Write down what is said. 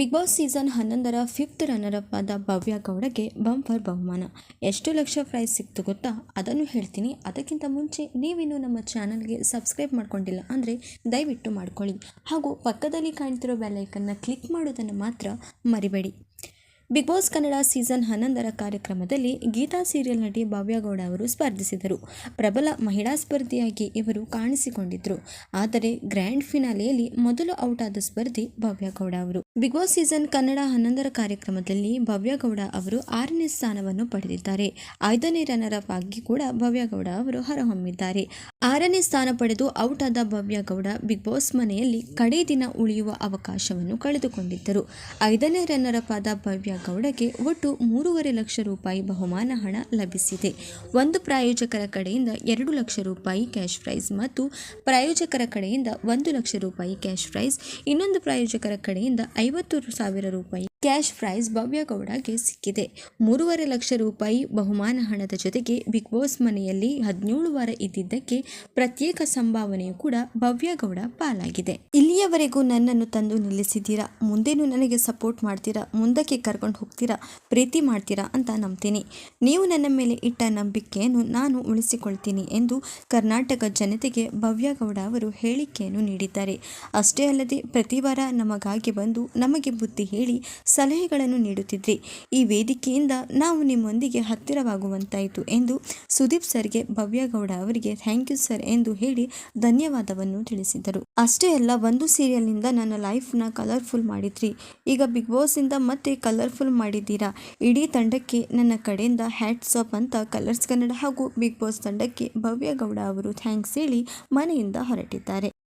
Big boss season ಹನ್ನೊಂದರ fifth runner up ಆದ Bhavya ಗೌಡಗೆ bumper ಬಹುಮಾನ. ಎಷ್ಟು ಲಕ್ಷ ಪ್ರೈಸ್ ಸಿಕ್ತು ಗೊತ್ತಾ? ಅದನ್ನು ಹೇಳ್ತೀನಿ. ಅದಕ್ಕಿಂತ ಮುಂಚೆ ನೀವಿನ್ನೂ ನಮ್ಮ ಚಾನಲ್ಗೆ ಸಬ್ಸ್ಕ್ರೈಬ್ ಮಾಡ್ಕೊಂಡಿಲ್ಲ ಅಂದರೆ ದಯವಿಟ್ಟು ಮಾಡ್ಕೊಳ್ಳಿ. ಹಾಗೂ ಪಕ್ಕದಲ್ಲಿ ಕಾಣ್ತಿರೋ ಬೆಲ್ಲೈಕನ್ನ ಕ್ಲಿಕ್ ಮಾಡೋದನ್ನು ಮಾತ್ರ ಮರಿಬೇಡಿ. ಬಿಗ್ ಬಾಸ್ ಕನ್ನಡ ಸೀಸನ್ ಹನ್ನೊಂದರ ಕಾರ್ಯಕ್ರಮದಲ್ಲಿ ಗೀತಾ ಸೀರಿಯಲ್ ನಟಿ ಭವ್ಯಗೌಡ ಅವರು ಸ್ಪರ್ಧಿಸಿದರು. ಪ್ರಬಲ ಮಹಿಳಾ ಸ್ಪರ್ಧಿಯಾಗಿ ಇವರು ಕಾಣಿಸಿಕೊಂಡಿದ್ದರು ಆದರೆ ಗ್ರ್ಯಾಂಡ್ ಫಿನಾಲೆಯಲ್ಲಿ ಮೊದಲು ಔಟ್ ಆದ ಸ್ಪರ್ಧಿ ಭವ್ಯಗೌಡ ಅವರು. ಬಿಗ್ ಬಾಸ್ ಸೀಸನ್ ಕನ್ನಡ ಹನ್ನೊಂದರ ಕಾರ್ಯಕ್ರಮದಲ್ಲಿ ಭವ್ಯಗೌಡ ಅವರು ಆರನೇ ಸ್ಥಾನವನ್ನು ಪಡೆದಿದ್ದಾರೆ. ಐದನೇ ರನ್ನರ್ ಅಪ್ ಆಗಿ ಕೂಡ ಭವ್ಯ ಗೌಡ ಅವರು ಹೊರಹೊಮ್ಮಿದ್ದಾರೆ. ಆರನೇ ಸ್ಥಾನ ಪಡೆದು ಔಟ್ ಆದ ಭವ್ಯ ಗೌಡ ಬಿಗ್ ಬಾಸ್ ಮನೆಯಲ್ಲಿ ಕಡೇ ದಿನ ಉಳಿಯುವ ಅವಕಾಶವನ್ನು ಕಳೆದುಕೊಂಡಿದ್ದರು. ಐದನೇ ರನ್ನರ್ ಅಪ್ ಆದ ಭವ್ಯ ಗೌಡಗೆ ಒಟ್ಟು ಮೂರುವರೆ ಲಕ್ಷ ರೂಪಾಯಿ ಬಹುಮಾನ ಹಣ ಲಭಿಸಿದೆ. ಒಂದು ಪ್ರಾಯೋಜಕರ ಕಡೆಯಿಂದ ಎರಡು ಲಕ್ಷ ರೂಪಾಯಿ ಕ್ಯಾಶ್ ಪ್ರೈಸ್ ಮತ್ತು ಪ್ರಾಯೋಜಕರ ಕಡೆಯಿಂದ ಒಂದು ಲಕ್ಷ ರೂಪಾಯಿ ಕ್ಯಾಶ್ ಪ್ರೈಸ್ ಇನ್ನೊಂದು ಪ್ರಾಯೋಜಕರ ಕಡೆಯಿಂದ ಐವತ್ತು ಸಾವಿರ ರೂಪಾಯಿ. ಕ್ಯಾಶ್ ಪ್ರೈಸ್ ಭವ್ಯಗೌಡಗೆ ಸಿಕ್ಕಿದೆ. ಮೂರುವರೆ ಲಕ್ಷ ರೂಪಾಯಿ ಬಹುಮಾನ ಹಣದ ಜೊತೆಗೆ ಬಿಗ್ ಬಾಸ್ ಮನೆಯಲ್ಲಿ ಹದಿನೇಳು ವಾರ ಇದ್ದಿದ್ದಕ್ಕೆ ಪ್ರತ್ಯೇಕ ಸಂಭಾವನೆಯೂ ಕೂಡ ಭವ್ಯಗೌಡ ಪಾಲಾಗಿದೆ. ಇಲ್ಲಿಯವರೆಗೂ ನನ್ನನ್ನು ತಂದು ನಿಲ್ಲಿಸಿದ್ದೀರಾ? ಮುಂದೇನು ನನಗೆ ಸಪೋರ್ಟ್ ಮಾಡ್ತೀರಾ? ಮುಂದಕ್ಕೆ ಕರ್ಕೊಂಡು ಹೋಗ್ತೀರಾ? ಪ್ರೀತಿ ಮಾಡ್ತೀರಾ ಅಂತ ನಂಬ್ತೀನಿ. ನೀವು ನನ್ನ ಮೇಲೆ ಇಟ್ಟ ನಂಬಿಕೆಯನ್ನು ನಾನು ಉಳಿಸಿಕೊಳ್ತೀನಿ ಎಂದು ಕರ್ನಾಟಕ ಜನತೆಗೆ ಭವ್ಯಗೌಡ ಅವರು ಹೇಳಿಕೆಯನ್ನು ನೀಡಿದ್ದಾರೆ. ಅಷ್ಟೇ ಅಲ್ಲದೆ ಪ್ರತಿ ವಾರ ನಮಗಾಗಿ ಬಂದು ನಮಗೆ ಬುದ್ಧಿ ಹೇಳಿ ಸಲಹೆಗಳನ್ನು ನೀಡುತ್ತಿದ್ರಿ. ಈ ವೇದಿಕೆಯಿಂದ ನಾವು ನಿಮ್ಮೊಂದಿಗೆ ಹತ್ತಿರವಾಗುವಂತಾಯಿತು ಎಂದು ಸುದೀಪ್ ಸರ್ಗೆ ಭವ್ಯ ಗೌಡ ಅವರಿಗೆ ಥ್ಯಾಂಕ್ ಯು ಸರ್ ಎಂದು ಹೇಳಿ ಧನ್ಯವಾದವನ್ನು ತಿಳಿಸಿದರು. ಅಷ್ಟೇ ಅಲ್ಲ, ಒಂದು ಸೀರಿಯಲ್ನಿಂದ ನನ್ನ ಲೈಫ್ನ ಕಲರ್ಫುಲ್ ಮಾಡಿದ್ರಿ. ಈಗ ಬಿಗ್ ಬಾಸಿಂದ ಮತ್ತೆ ಕಲರ್ಫುಲ್ ಮಾಡಿದ್ದೀರಾ? ಇಡೀ ತಂಡಕ್ಕೆ ನನ್ನ ಕಡೆಯಿಂದ ಹ್ಯಾಟ್ಸ್ ಆಫ್ ಅಂತ ಕಲರ್ಸ್ ಕನ್ನಡ ಹಾಗೂ ಬಿಗ್ ಬಾಸ್ ತಂಡಕ್ಕೆ ಭವ್ಯ ಗೌಡ ಅವರು ಥ್ಯಾಂಕ್ಸ್ ಹೇಳಿ ಮನೆಯಿಂದ ಹೊರಟಿದ್ದಾರೆ.